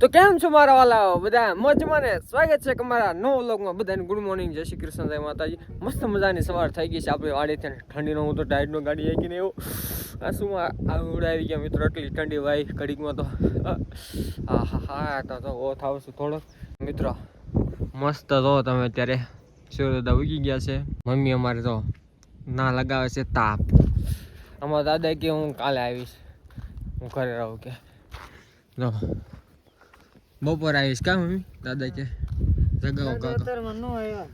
તો કેમ છો મારા વાલા? બધા મજમાં ને? સ્વાગત છે તમારા નવ વ્લોગમાં. બધાને ગુડ મોર્નિંગ જય શ્રી કૃષ્ણ જય માતાજી. મસ્ત મજાની સવાર થઈ ગઈ છે આપણે વાડીથી ને ઠંડીનો હું તો ટાઈટનો ગાડી આવી ને એવું. આ શું ઉડાવી ગયા મિત્રો? એટલી ઠંડી વાય ઘડીકમાં તો. હા હા હા, તો તો ઓ થાવ છું થોડોક. મિત્રો, મસ્ત તો તમે અત્યારે સૂર્યદાદા ઉગી ગયા છે. મમ્મી અમારે તો ના લગાવે છે તાપ. અમારા દાદા કે હું કાલે આવીશ. હું ઘરે રહું કે. બપોર આવીશ. કા મમ્મી? દાદા કે જગાવો કાકા. આવ્યા.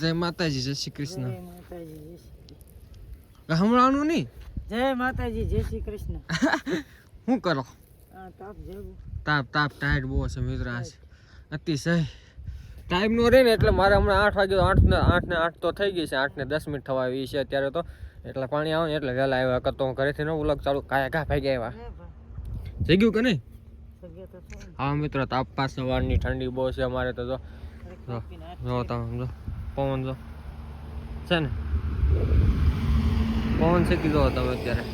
જય માતાજી જય શ્રી કૃષ્ણ. હમણાંનું નહીં? જય માતાજી જય શ્રી કૃષ્ણ. શું કરો? તાપ તાપ ટાઈટ બહુ છે મિત્ર આ અતિશય. ટાઈમ નો રહે ને એટલે મારે હમણાં આઠ વાગે આઠ ને આઠ ને આઠ તો થઈ ગઈ છે આઠ ને દસ મિનિટ થવા આવી છે અત્યારે તો. એટલે પાણી આવે ને એટલે વહેલા આવ્યા. કરતો હું ઘરેથી ન ઉલગ ચાલુ. કાયા ઘા ભાઈ આવ્યા? હે ભા, જઈ ગયું કે નહીં. હા મિત્રો તાપ પાસ સવારની ઠંડી બહુ છે અમારે તો પવન જો. છે ને? પવન છે કીધો તમે અત્યારે.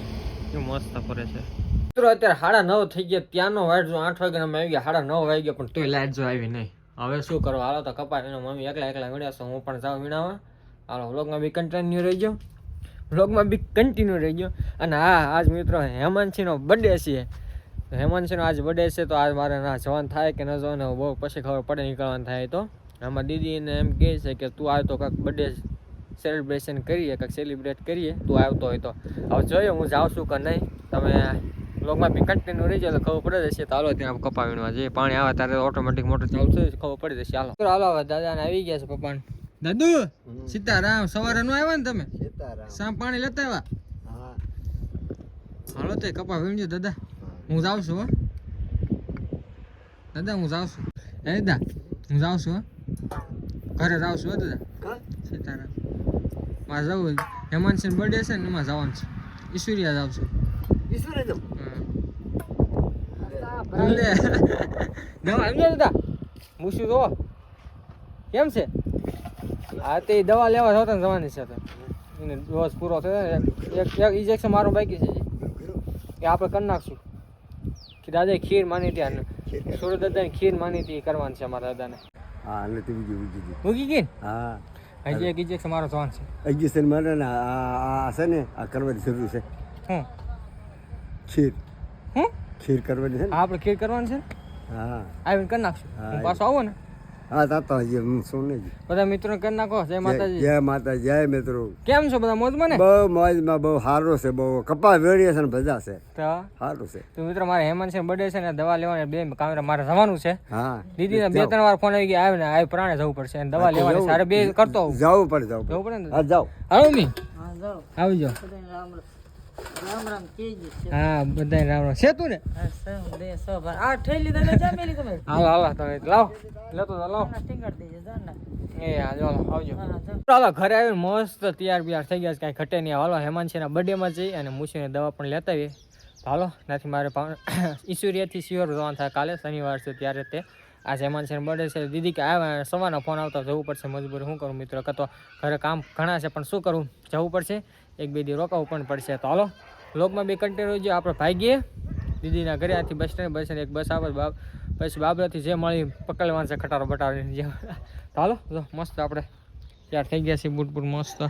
શું મસ્ત ફરે છે. મિત્રો, અત્યારે સાડા નવ થઈ ગયા. ત્યાંનો વાઇટ જો આઠ વાગ્યા અમે આવી ગયા. સાડા નવ વાગી ગયા પણ તોય લાઈટ જો આવી નહીં. હવે શું કરવા? હાલો તો કપાય એનો મમ્મી એકલા એકલા વીણ્યા છું. હું પણ જાઉં વીણાવા હાલો, વ્લોગમાં બી કન્ટિન્યુ રહી ગયો. વ્લોગમાં બી કન્ટિન્યુ રહી ગયો. અને હા, આજ મિત્રો હેમાનસિંહનો બર્થડે છે. તો હેમાંશીનો આજ બર્થડે છે તો આજ મારે ના જવાનું થાય કે ન જવાનું બહુ પછી ખબર પડે નીકળવાનું થાય તો. આમાં દીદીને એમ કહે છે કે તું આવ્યો તો કાંક બર્થડે સેલિબ્રેશન કરીએ કાંક સેલિબ્રેટ કરીએ તું આવતો હોય તો. હવે જોઈએ હું જાઉં છું કે નહીં. તમે બ્લોગમાં બી કન્ટિન્યુ રહી જાય ખબર પડે જશે. તો હાલો ત્યાં કપા વીણવા જઈએ. પાણી આવે ત્યારે ઓટોમેટિક મોટર ચાલુ થઈ ખબર પડી જશે. હાલો. હાલો હવે દાદાને આવી ગયા છે પપ્પાને. દાદુ સીતારામ સવારે નો આવ્યા ને તમે? સામ પાણી લેતા આવ્યા? હા. હાલો તે કપા વીણજો દાદા. હું જાઉં છું હો દાદા હું જાઉં છું એ દાદા હું જાઉં છું હો ઘરે જાઉં છું હો દાદા સીતારામ મારે જવું હેમાંશીન બર્થડે છે ને એમાં જવાનું છે ઈશ્વરિયા જાઉં છું ઈશ્વરે જાઉં દવા સમજો દાદા મૂછું તો કેમ છે હા તે દવા લેવા જતા જવાની છે તો એને ડોઝ પૂરો થયો એક એક ઇન્જેક્શન મારું બાકી છે એ કે આપણે કરી નાખશું કે દાદાએ ખીર માની હતી અને સુરત દાદાને ખીર માની હતી કરવાની છે અમારા દાદાને. હા એટલે તે બીજું બીજું મૂકી ગઈ હા. હજી એક ઇજેક્શન મારો જવાનું છે. ઇજેક્શન મારે ને આ છે ને આ કરવાની જરૂર છે. હું? ખીર. હું? ખીર કરવાની છે આપણે ખીર કરવાની છે હા. આવીને કરી નાખશું. પાછો આવો ને? હા તાતા હજી હું શું નહીં બધા મિત્રો કરી નાખો. જય માતાજી. જય માતા જય મિત્રો. કેમ છો બધા? મોજમાં ને? બહુ મોજમાં બહુ સારું છે બહુ કપા વેળીએ છે ને બધા છે. સારું છે. તો મિત્રો મારે હેમંત છે બર્થડે છે ને દવા લેવાની બે કામ મારે જવાનું છે. હા દીદીને બે ત્રણ વાર ફોન આવી ગયા આવે ને આવી પ્રાણે જવું પડશે અને દવા લેવાની. સારે બે કરતો જવું પડે જવું જવું પડે પડે ને? હા જાઓ. હાલો મી. હા જાઓ. આવી રામ રામ. રામ રામ કહેજે હા બધાય રામ રામ છે ને? હા સો ભાર આ ઠેલી તને જા મેલી તમે હાલો હાલો તમે લાવ. લેતો તો લાવ હમણાં દેજે જા ને. એ હા ચાલો આવજો. હાલો ઘરે આવીને મસ્ત તૈયાર બિયાર થઈ ગયા છે. કાંઈ ઘટે નહીં. હાલો હેમાંશીના બર્થડેમાં જઈ અને મૂછીને દવા પણ લેતા આવીએ. હાલો નાથી મારે ઈશ્વરીયાથી શિયોર જવાનું થાય. કાલે શનિવાર છે ત્યારે તે આ હેમાંશીનો બર્થડે છે દીદી કે આવ્યા સવારનો ફોન આવતા જવું પડશે મજબૂરી. શું કરું મિત્રો? કતો ઘરે કામ ઘણા છે પણ શું કરું? જવું પડશે. એક બે દી રોકાવું પણ પડશે. તો હાલો, લોકમાં બી કન્ટેનર જે આપણે ભાગીએ. દીદીના ઘરે આથી બસ સ્ટેન્ડ બસ એક બસ આવે બાબ પછી બાબરાથી જે મળી પકડવાનું છે ખટારો બટારો જે. તો હાલો મસ્ત આપણે તૈયાર થઈ ગયા છે બૂટ બૂટ મસ્ત.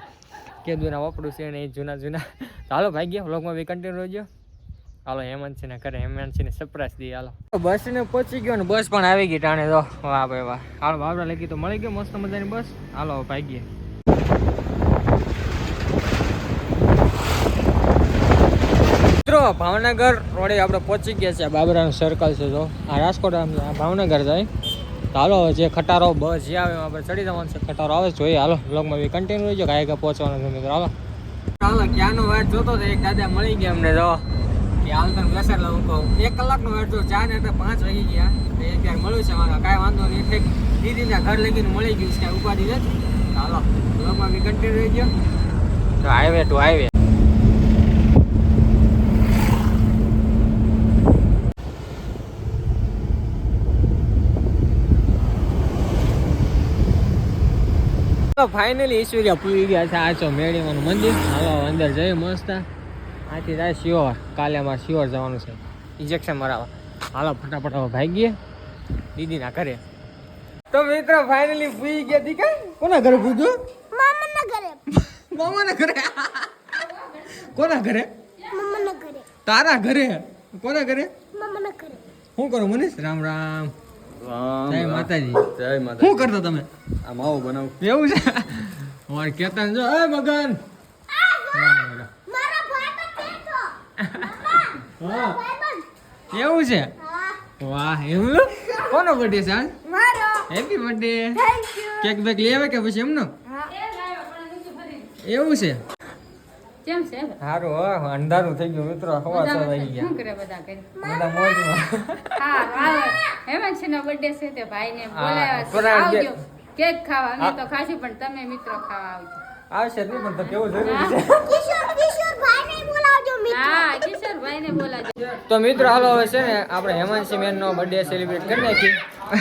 કેદુના વાપરું છે ને એ જૂના જૂના. તો હાલો, ભાગીએ ગયા બે બી જો હાલો, હેમંત છે ને ઘરે, હેમંત છે ને સરપ્રાઈઝ દઈએ હાલો. બસ ને પહોંચી ગયો ને બસ પણ આવી ગઈ ટાણે તો વાહ ભાઈ વાહ. હાલો, બાબરા લગી તો મળી ગયો, મસ્ત મજાની બસ હાલો ભાઈ ગયા મિત્રો ભાવનગર રોડે આપણે પહોંચી ગયા છે બાબરાનું સર્કલ છે જો. આ રાજકોટ આમ ભાવનગર જાય. તો હાલો જે ખટારો બસ જે આવે આપણે ચડી જવાનું છે. ખટારો આવે જોઈએ. હાલો બ્લોગમાં બી કન્ટિન્યુ રહીજો કાંઈ કાંઈ પહોંચવાનું છે મિત્રો. હાલો. હાલો ક્યાંનો વાટ જોતો તો એક દાદા મળી ગયા અમને જો. કે હાલ તને બેસાડ લઉં કહું એક કલાકનો વાટ જો ચાર ને પાંચ વાગી ગયા. તો એ યાર મળ્યું છે મારા કાંઈ વાંધો નહીં. એટલે દીદીના ઘર લગીને મળી ગયું છે ઉપાધિ નથી. હાલો બ્લોગમાં બી કન્ટિન્યુ રહીજો. તો highway to highway finally Ishwariya પૂરી ગયા છે. આ છો મેળીમાનું મંદિર. હાલો અંદર જઈએ મસ્ત. આથી જાય શ્યોર. કાલે અમારે શ્યોર જવાનું છે. ઇન્જેક્શન મરાવવા. હાલો ફટાફટ હવે ભાગીએ. દીદીના ઘરે. તો મિત્રો ફાઇનલી પૂરી ગયા દીકા કોના ઘરે પૂજ્યું? મામાના ઘરે. મામાના ઘરે? કોના ઘરે? મામાના ઘરે. તારા ઘરે? કોના ઘરે? મામાના ઘરે. શું કરો મનીષ? રામ રામ. જય માતાજી. જય માતા શું કરતા તમે? આ માવો બનાવ. એવું છે? અમારે કેતન જો એ મગન! એવું છે? વાહ એવું કોનો બર્થડે છે આજ? મારો happy birthday thank you cake back લઈ આવે કે પછી એમનો? એવું છે? કેમ છે? સારું હો અંધારું થઈ ગયું મિત્રો હવા સવા આવી ગયા. શું કરે બધા કરી બધા મોજમાં. હા હા હેમંત છે બર્થડે છે તે ભાઈને બોલાવ્યા છે. આવજો. કેક ખાવા. અમે તો ખાશું પણ તમે મિત્રો ખાવા આવજો. આવશે નહીં પણ તો કેવું જરૂરી છે કિશોર કિશોર ભાઈને બોલાવજો મિત્ર. હા કિશોરભાઈને બોલાવજો. તો મિત્રો હાલો હવે છે ને આપણે હેમાંશી મેન નો બર્થડે સેલિબ્રેટ કરી નાખી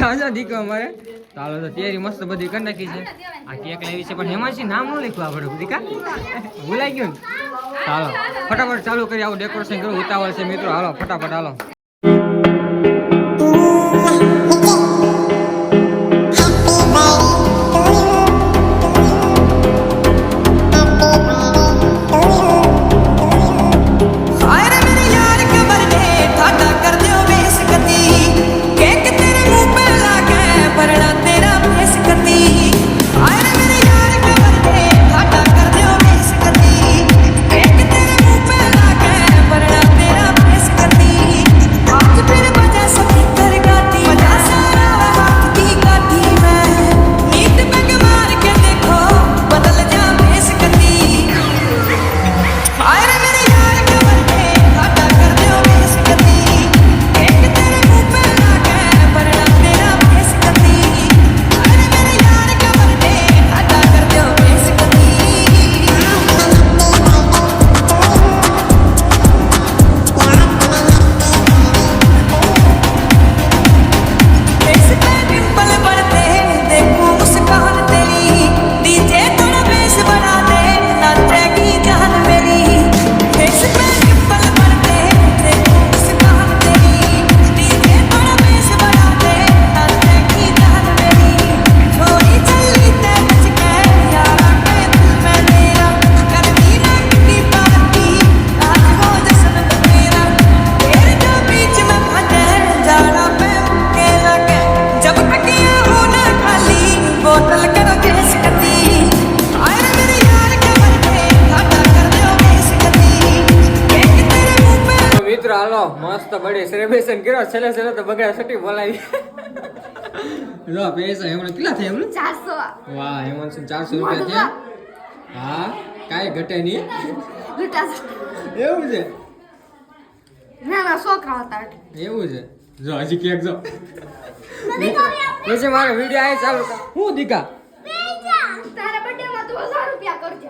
આજા દીકો અમારે. તો હાલો તો તૈયારી મસ્ત બધી કરી નાખી છે. આ કેક લાવી છે પણ હેમાંશી નામ ન લખ્યું આપણે દીકા. ભૂલાઈ ગયું ને? ચાલો ફટાફટ ચાલુ કરી આવું ડેકોરેશન કરું ઉતાવળ છે મિત્રો. હાલો ફટાફટ હાલો. હાલો મસ્ત બડી સેલિબ્રેશન કર્યો. છેલ્લે છેલ્લે તો બગડા સટી બોલાવી. લો પૈસા એમણે કેટલા થયા એમણે 400 વાહ હેમંત સિંહ 400 રૂપિયા થયા? હા કાંઈ ઘટે નહીં. એવું છે? ના ના છોકરા હતા એવું છે? જો હજી કેક જો. પછી મારો વીડિયો આ ચાલુ હું દીકા? તારા બર્થડે માં તું 1000 રૂપિયા કરજે.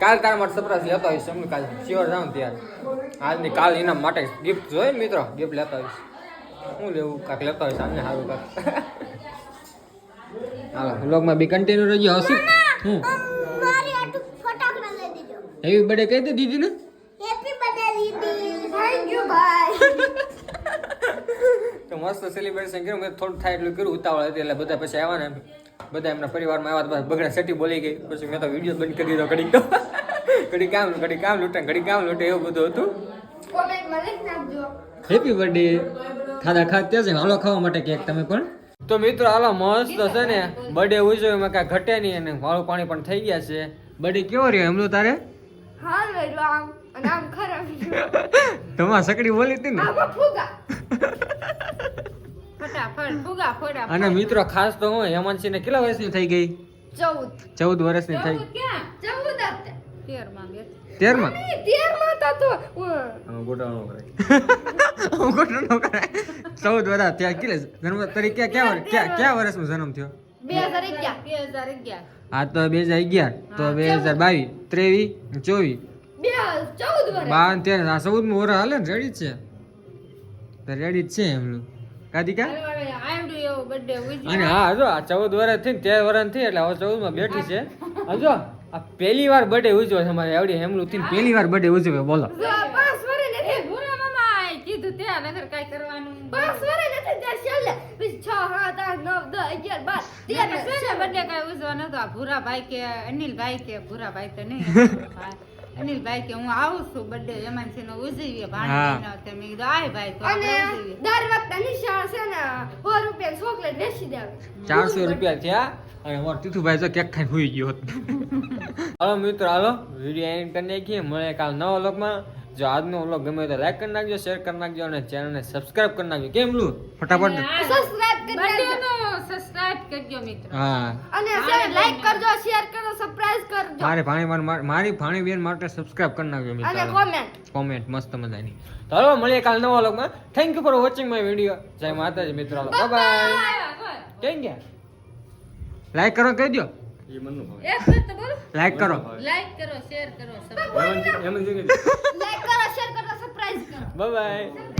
કાલ તારા માટે સપ્રાસી લેતો આવીશ એમનું કાલ શ્યોર જાઉં ત્યારે. આજની કાલ એના માટે ગિફ્ટ જોઈએ ને મિત્રો? ગિફ્ટ લેતો આવીશ. હું લેવું? કાંક લેતો આવીશ આજને સારું કાંક. હાલો વ્લોગમાં બી કન્ટિન્યુ રહેજો હસી. હું? હેવી બર્થડે કહી દે દીદીને હેપી બર્થડે દીદી. થેન્ક યુ ભાઈ તો મસ્ત સેલિબ્રેશન કર્યું. મેં થોડું થાય એટલું કર્યું ઉતાવળ હતી એટલે બધા પછી આવ્યા ને બધા એમના પરિવારમાં આવ્યા બધા બગડા સેટી બોલી ગઈ. પછી મેં તો વીડિયો બંધ કરી દીધો ઘડીક. તો ઘડી કામ ઘડી કામ લૂંટે ઘડી કામ લૂંટે એવું બધું હતું. હેપી બર્થડે ખાધા ત્યાં છે હાલો ખાવા માટે કેક તમે પણ. તો મિત્રો હાલો મસ્ત છે ને બર્થડે ઉજવ્યો એમાં કાંઈ ઘટે નહીં અને વાળું પાણી પણ થઈ ગયા છે. બર્થડે કેવો રહ્યો એમનું તારે? હાલ વેડો આમ અને ખરાબ તમારા સકડી બોલી હતી ને? અને મિત્રો ખાસ તો હું હેમાંશીને કેટલા વર્ષની થઈ ગઈ? ચૌદ. ચૌદ વર્ષની થઈ. ચૌદમાં તેરમાં? તો. ગોટાળો કરાય. ન કરાય. ચૌદ વર્ષ ત્યાં કેટલે જન્મ તરીકે ક્યાં ક્યાં ક્યાં વર્ષમાં જન્મ થયો? બે હજાર અગિયાર. બે હજાર અગિયાર. આ તો બે હજાર અગિયાર. તો બે હજાર બાવીસ ત્રેવીસ ચોવીસ. ચૌદ બાર ને તેર. આ વર્ષ હાલે ને રેડી છે? તો રેડી જ છે એમનું. કાદિકા અને હા જો આ ચૌદ વર્ષથી તેર વર્ષ થઈ એટલે હવે ચૌદમાં બેઠી છે. આ જો. આ પહેલી વાર બર્થડે ઉજવે છે અમારે આવડી હેમલું થી પહેલી વાર બર્થડે ઉજવે બોલો. બસ વરે નથી. ભૂરા મામા કીધું ત્યાં નગર કાઈ કરવાનું. બસ વરે નથી ત્યાં છેલ્લે. પછી છ સાત આઠ નવ દસ અગિયાર બાર. તેર ત્યારે છે ને બર્થડે કઈ ઉજવા નતો આ ભૂરાભાઈ કે અનિલભાઈ કે ભૂરાભાઈ તો નહીં. હા. અનિલભાઈ કે હું આવું છું બર્થડે એમાં છે ને ઉજવીએ ભાણેજનો તે મેં કીધું આય ભાઈ તો અને આપણે દર વખતે નિશા છે ને 100 રૂપિયા ચોકલેટ બેસી દેવે ચારસો રૂપિયા થયા અને અમારો તીથુભાઈ તો કેક ખાઈ હોઈ ગયો હતો. હાલો મિત્રો હાલો. વીડિયો એન્ડ કરી નાખીએ. મળે કાલ નવા વ્લોગમાં. જો આજનો વ્લોગ ગમે તો લાઈક કરી નાખજો શેર કરી નાખજો અને ચેનલને સબસ્ક્રાઇબ કરી નાખજો. કેમ લુ? ફટાફટ. સબસ્ક્રાઇબ કરી નાખજો. સબસ્ક્રાઇબ કરજો મિત્રો. હા. અને લાઈક કરજો શેર કરો સરપ્રાઈઝ કરજો. મારે ભાણી મારી ભાણી બેન માટે સબસ્ક્રાઇબ કરી નાખજો અને મિત્રો કોમેન્ટ કોમેન્ટ મસ્ત મજાની. તો હવે મળીએ કાલ નવા વ્લોગમાં thank you for watching my video જય માતાજી મિત્રો. બાય બાય કેમ ગયા? લાઈક કરો કહી દો એ મનનું એક વખત તો બોલો. લાઈક કરો. લાઈક કરો શેર કરો એમ લાઈક કરો શેર કરો સરપ્રાઈઝ કરો. Bye bye